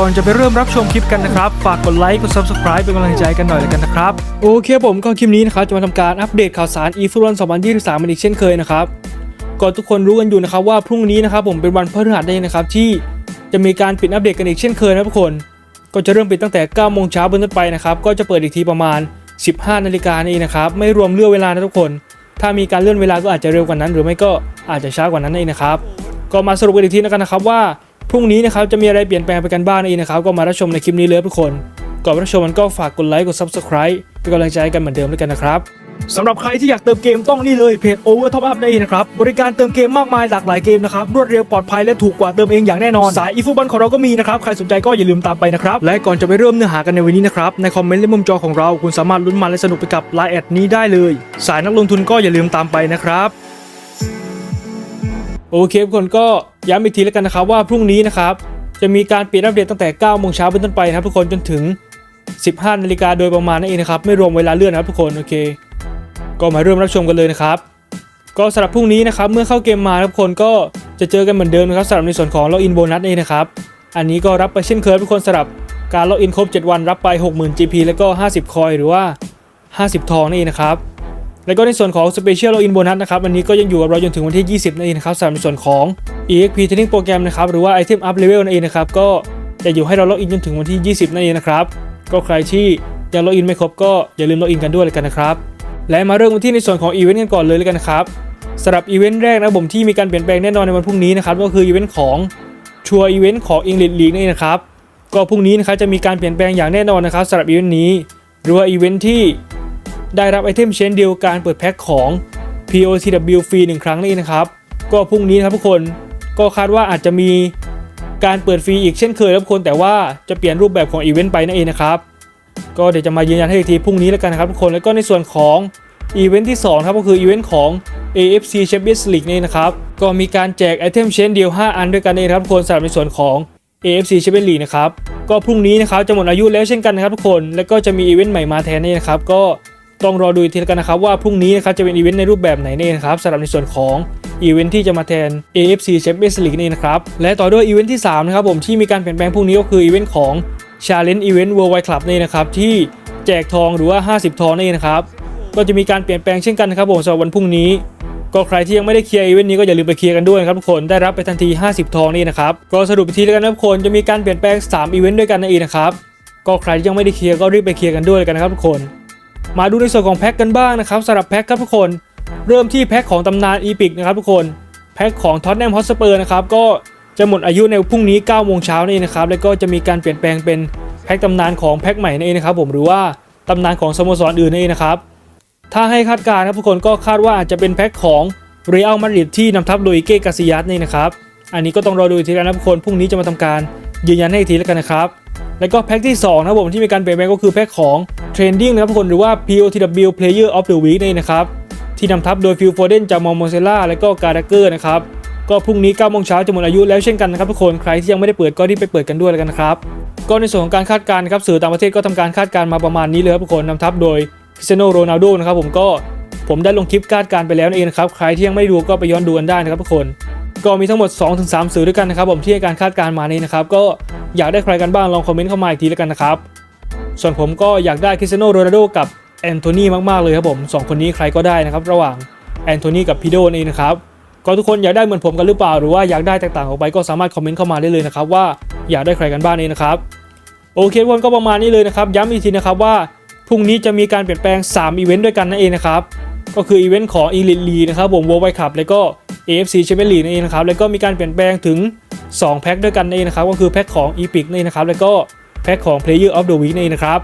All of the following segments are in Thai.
ก่อนจะไปเริ่มรับชมคลิปกันนะครับ ฝากกดไลค์กด subscribe เป็นกำลังใจกันหน่อยแล้วกันนะครับ โอเคผมก็คลิปนี้นะครับจะมาทำการอัปเดตข่าวสาร e f u t b a l 2023มันอีกเช่นเคยนะครับก่อนทุกคนรู้กันอยู่นะครับว่าพรุ่งนี้นะครับผมเป็นวันพฤหัสได้นะครับที่จะมีการปิดอัปเดตกันอีกเช่นเคยนะทุกคน ก็จะเริ่มปิดตั้งแต่9โมงเช้าเป็นต้นไปนะครับก็จะเปิดอีกทีประมาณ 15 นาฬิกานี่เองนะครับไม่รวมเลื่อนเวลานะทุกคน ถ้ามีการเลื่อนเวลาก็อาจจะเร็วกว่านั้น หรือไม่ก็อาจจะช้ากว่านั้นเองนะครับก็มาสรุปกันอีกทีแล้วกันนะครับว่า พรุ่งนี้นะครับจะมีอะไรเปลี่ยนแปลงไปกันบ้างนั่นเองนะครับก็มารับชมในคลิปนี้เลยทุกคน ก่อนรับชมมันก็ฝากกดไลค์กด subscribe เป็นกำลังใจให้กันเหมือนเดิมด้วยกันนะครับสำหรับใครที่อยากเติมเกมต้องนี่เลยเพจ Over Top Up นั่นเองนะครับ บริการเติมเกมมากมายหลากหลายเกมนะครับ รวดเร็วปลอดภัยและถูกกว่าเติมเองอย่างแน่นอน สายอีฟุตบอลของเราก็มีนะครับ ใครสนใจก็อย่าลืมตามไปนะครับ และก่อนจะไปเริ่มเนื้อหากันในวันนี้นะครับ ในคอมเมนต์และมุมจอของเราคุณสามารถลุ้นมันและสนุกไปกับไลน์แอดนี้ได้เลย สายนักลงทุนก็อย่าลืมตามไปนะครับโอเคทุกคนก็ ย้ำอีกทีแล้วกันนะครับว่าพรุ่งนี้นะครับจะมีการเปลี่ยนอัปเดตตั้งแต่9โมงเช้าเป็นต้นไปนะครับทุกคนจนถึง 15นาฬิกาโดยประมาณนั่นเองนะครับไม่รวมเวลาเลื่อนนะครับทุกคนโอเค ก็มาเริ่มรับชมกันเลยนะครับก็สำหรับพรุ่งนี้นะครับเมื่อเข้าเกมมาทุกคนก็จะเจอกันเหมือนเดิมนะครับสำหรับในส่วนของล็อกอินโบนัสเองนะครับอันนี้ก็รับไปเช่นเคยทุกคนสำหรับการล็อกอินครบ 7 วันรับไป 60,000 GP แล้วก็ 50 คอยหรือว่า 50 ทองนั่นเองนะครับ แล้วก็ในส่วนของ Special Login Bonus นะครับอันนี้ก็ยังอยู่กับเราจนถึงวันที่ 20นั่นเองนะครับสำหรับในส่วนของ EXP Training Program นะครับหรือว่า Item Up Level นั่นเองนะครับก็จะอยู่ให้เราล็อกอินจนถึงวันที่ 20นั่นเองนะครับก็ใครที่ยังล็อกอินไม่ครบก็อย่าลืมล็อกอินกันด้วยเลยกันนะครับและมาเริ่มกันที่ในส่วนของอีเวนต์กันก่อนเลยเลยกันนะครับสำหรับอีเวนต์แรกนะผมที่มีการเปลี่ยนแปลงแน่นอนในวันพรุ่งนี้นะครับก็คืออีเวนต์ของชัวร์อีเวนต์ของ English League นั่นเองนะครับก็พรุ่งนี้นะครับจะมีการเปลี่ยนแปลงอย่างแน่นอนนะครับสำหรับอีเวนต์นี้หรือว่าอีเวนต์ที่ ได้รับไอเทมเช่นเดียวการเปิดแพ็คของ POTW ฟรีหนึ่งครั้งนี่นะครับก็พรุ่งนี้ครับทุกคนก็คาดว่าอาจจะมีการเปิดฟรีอีกเช่นเคยครับทุกคนแต่ว่าจะเปลี่ยนรูปแบบของอีเวนต์ไปนั่นเองนะครับก็เดี๋ยวจะมายืนยันให้อีกทีพรุ่งนี้แล้วกันนะครับทุกคนแล้วก็ในส่วนของอีเวนต์ที่2ครับก็คืออีเวนต์ของ AFC Champions League นี่นะครับก็มีการแจกไอเทมเชนเดียว 5 อันด้วยกันเองครับทุกคนสำหรับในส่วนของ AFC Champions League นะครับก็พรุ่งนี้นะครับจะหมดอายุแล้วเช่นกันนะครับทุกคน แล้วก็จะมีอีเวนต์ใหม่มาแทนนี่นะครับก็ ต้องรอดูอีกทีล้วกันนะครับว่าพรุ่งนี้นะครับจะเป็นอีเวนต์ในรูปแบบไหนเนี่ยนะครับสำหรับในส่วนของอีเวนต์ที่จะมาแทน AFC Champions League นี่นะครับ และต่อด้วยอีเวนต์ที่ 3 นะครับผมที่มีการเปลี่ยนแปลงพรุ่งนี้ก็คืออีเวนต์ของ Challenge Event Worldwide Club นี่นะครับ ที่แจกทองหรือว่า 50 ทองนี่นะครับ ก็จะมีการเปลี่ยนแปลงเช่นกันนะครับผมสำหรับวันพรุ่งนี้ ก็ใครที่ยังไม่ได้เคลียร์อีเวนต์นี้ก็อย่าลืมไปเคลียร์กันด้วยครับทุกคนได้รับไปทันที 50 ทองนี่นะครับก็สรุปทีแล้วกันนะทุกคนจะมีการเปลี่ยนแปลง 3 อีเวนต์ด้วยกันนั่นเองนะครับก็ใครที่ยังไม่ได้เคลียร์ก็รีบไปเคลียร์กันด้วยกันนะครับทุกคน มาดูในส่วนของแพ็คกันบ้างนะครับสำหรับแพ็คครับทุกคน เริ่มที่แพ็คของตำนานอีพิกนะครับทุกคนแพ็คของท็อตแนมฮอสเปอร์นะครับก็จะหมดอายุในพรุ่งนี้9โมงเช้านี่นะครับแล้วก็จะมีการเปลี่ยนแปลงเป็นแพ็คตำนานของแพ็คใหม่นั่นเองนะครับผมหรือว่าตำนานของสโมสรอื่นนั่นเองนะครับถ้าให้คาดการณ์นะครับทุกคนก็คาดว่าอาจจะเป็นแพ็คของเรอัลมาดริดที่นำทัพโดยเก้กาซิยัสนี่นะครับอันนี้ก็ต้องรอดูทีล้วนะทุกคนพรุ่งนี้จะมาทำการยืนยันให้ทีแล้วกันนะครับ แล้วก็แพ็คที่ 2 นะครับผมที่มีการเปลี่ยนแปลงก็คือแพ็คของ Trending นะครับทุกคนหรือว่า POTW Player of the Week นี่นะครับ ที่นำทัพโดยฟิลโฟเดนจากมอมโมเซล่าและก็การ์ดเกอร์นะครับ ก็พรุ่งนี้9โมงเช้าจะหมดอายุแล้วเช่นกันนะครับทุกคนใครที่ยังไม่ได้เปิดก็รีบไปเปิดกันด้วยแล้วกันนะครับก็ในส่วนของการคาดการณ์ครับสื่อต่างประเทศก็ทำการคาดการณ์มาประมาณนี้เลยครับทุกคนนำทัพโดยคริสเตียโนโรนัลโดนะครับผมก็ผมได้ลงคลิปคาดการณ์ไปแล้วนั่นเองนะครับใครที่ยังไม่ดูก็ไปย้อนดูกันได้นะครับทุกคน ก็มีทั้งหมด 2-3 สื่อด้วยกันนะครับผมที่ให้การคาดการณ์มานี้นะครับก็ อยากได้ใครกันบ้างลองคอมเมนต์เข้ามาอีกทีแล้วกันนะครับ ส่วนผมก็อยากได้คริสเตียโนโรนัลโดกับแอนโทนีมากๆเลยครับผมสองคนนี้ใครก็ได้นะครับ ระหว่างแอนโทนีกับพีโดนี่นะครับก็ทุกคนอยากได้เหมือนผมกันหรือเปล่า หรือว่าอยากได้แตกต่างออกไปก็สามารถคอมเมนต์เข้ามาได้เลยนะครับว่าอยากได้ใครกันบ้างนี่นะครับโอเคทุกคนก็ประมาณนี้เลยนะครับย้ำอีกทีนะครับว่าพรุ่งนี้จะมีการเปลี่ยนแปลง 3 อีเวนต์ด้วยกันนั่นเองนะครับ ก็คืออีเวนต์ของ e l i t e League นะครับผม World Wide Cup แล้วก็ AFC Champions League นั่นเองนะครับ แล้วก็มีการเปลี่ยนแปลงถึง 2แพ็คด้วยกันนั่นนะครับก็คือแพ็คของ Epic นั่นนะครับแล้วก็แพ็คของ Player of the Week นั่นเองนะครับ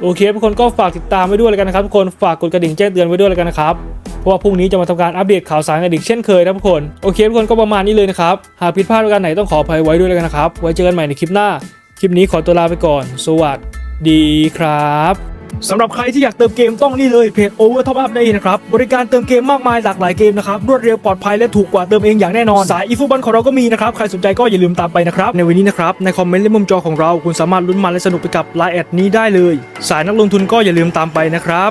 โอเคทุกคนก็ฝากติดตามไว้ด้วยแล้วกันนะครับทุกคนฝากกดกระดิ่งแจ้งเตือนไว้ด้วยแล้วกันนะครับเพราะว่าพรุ่งนี้จะมาทำการอัปเดตข่าวสารกันอีกเช่นเคยนะทุกคนโอเคทุกคนก็ประมาณนี้เลยนะครับหากผิดพลาดประการไหนต้องขออภัยไว้ด้วยแล้วกันนะครับไว้เจอกันใหม่ในคลิปหน้า คลิปนี้ขอตัวลาไปก่อน สวัสดีครับ สำหรับใครที่อยากเติมเกมต้องนี่เลยเพจ Over Top Up นั่นเองนะครับ บริการเติมเกมมากมายหลากหลายเกมนะครับ รวดเร็วปลอดภัยและถูกกว่าเติมเองอย่างแน่นอน สายอีฟุตบอลของเราก็มีนะครับ ใครสนใจก็อย่าลืมตามไปนะครับ ในวันนี้นะครับ ในคอมเมนต์และมุมจอของเรา คุณสามารถลุ้นมันและสนุกไปกับไลน์แอดนี้ได้เลย สายนักลงทุนก็อย่าลืมตามไปนะครับ